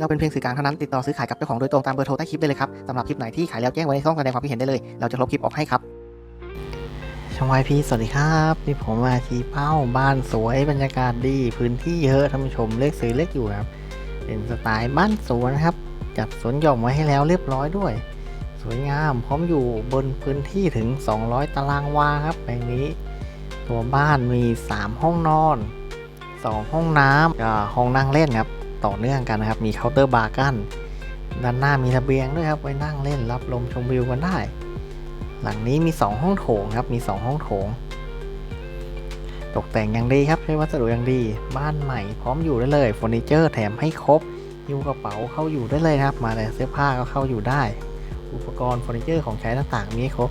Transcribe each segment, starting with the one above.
เราเป็นเพียงสื่อกลางเท่านั้นติดต่อซื้อขายกับเจ้าของโดยตรงตามเบอร์โทรใต้คลิปได้เลยครับสำหรับคลิปไหนที่ขายแล้วแจ้งไว้ในช่องแสดงความคิดเห็นได้เลย เราจะลบคลิปออกให้ครับช่องวายพีสวัสดีครับนี่ผมมาชี้เป้าบ้านสวยบรรยากาศดีพื้นที่เยอะท่านผู้ชมเลขซื้อเลขอยู่ครับเป็นสไตล์บ้านสวนนะครับจัดสวนหย่อมไว้ให้แล้วเรียบร้อยด้วย สวยงามพร้อมอยู่บนพื้นที่ถึง 200 ตารางวาครับแปลงนี้ ตัวบ้านมี 3 ห้องนอน 2 ห้องน้ำกับห้องนั่งเล่นครับ ต่อเนื่องกันนะครับ มีเคาน์เตอร์บาร์กั้นด้านหน้ามีระเบียงด้วยครับไว้นั่งเล่นรับลมชมวิวกันได้ หลังนี้มี 2 ห้องโถงครับ มี 2 ห้องโถง ตกแต่งอย่างดีครับใช้วัสดุอย่างดี บ้านใหม่พร้อมอยู่ได้เลยเฟอร์นิเจอร์แถมให้ครบหิ้วกระเป๋าเข้าอยู่ได้เลยครับ มาแต่เสื้อผ้าก็เข้าอยู่ได้ อุปกรณ์เฟอร์นิเจอร์ของใช้ต่างๆมีครบ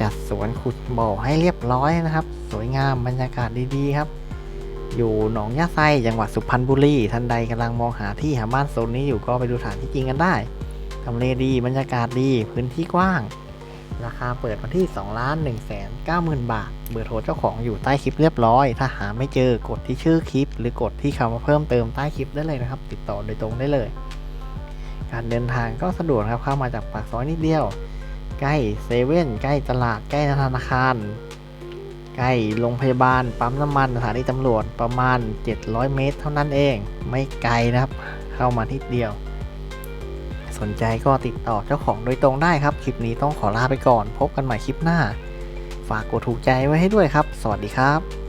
จัดสวนขุดบ่อให้เรียบร้อยนะครับ สวยงามบรรยากาศดีๆครับ อยู่หนองยาไซจังหวัดสุพรรณบุรีท่านใดกำลังมองหาที่หาบ้านโซนนี้อยู่ก็ไปดูฐานที่จริงกันได้ทำเลดีบรรยากาศดีพื้นที่กว้าง ราคาเปิดมาที่2ล้าน1แสน9หมื่นบาท เบอร์โทรเจ้าของอยู่ใต้คลิปเรียบร้อย ถ้าหาไม่เจอกดที่ชื่อคลิป หรือกดที่คำว่าเพิ่มเติมใต้คลิปได้เลยนะครับ ติดต่อโดยตรงได้เลย การเดินทางก็สะดวกครับเข้ามาจากปากซอยนิดเดียว ใกล้เซเว่นใกล้ตลาดใกล้ธนาคาร ใกล้โรงพยาบาลปั๊มน้ำมันสถานีตำรวจประมาณ 700 เมตร เท่านั้นเอง ไม่ไกลนะครับ เข้ามาทิศเดียว สนใจก็ติดต่อเจ้าของโดยตรงได้ครับ คลิปนี้ต้องขอลาไปก่อน พบกันใหม่คลิปหน้า ฝากกดถูกใจไว้ให้ด้วยครับ สวัสดีครับ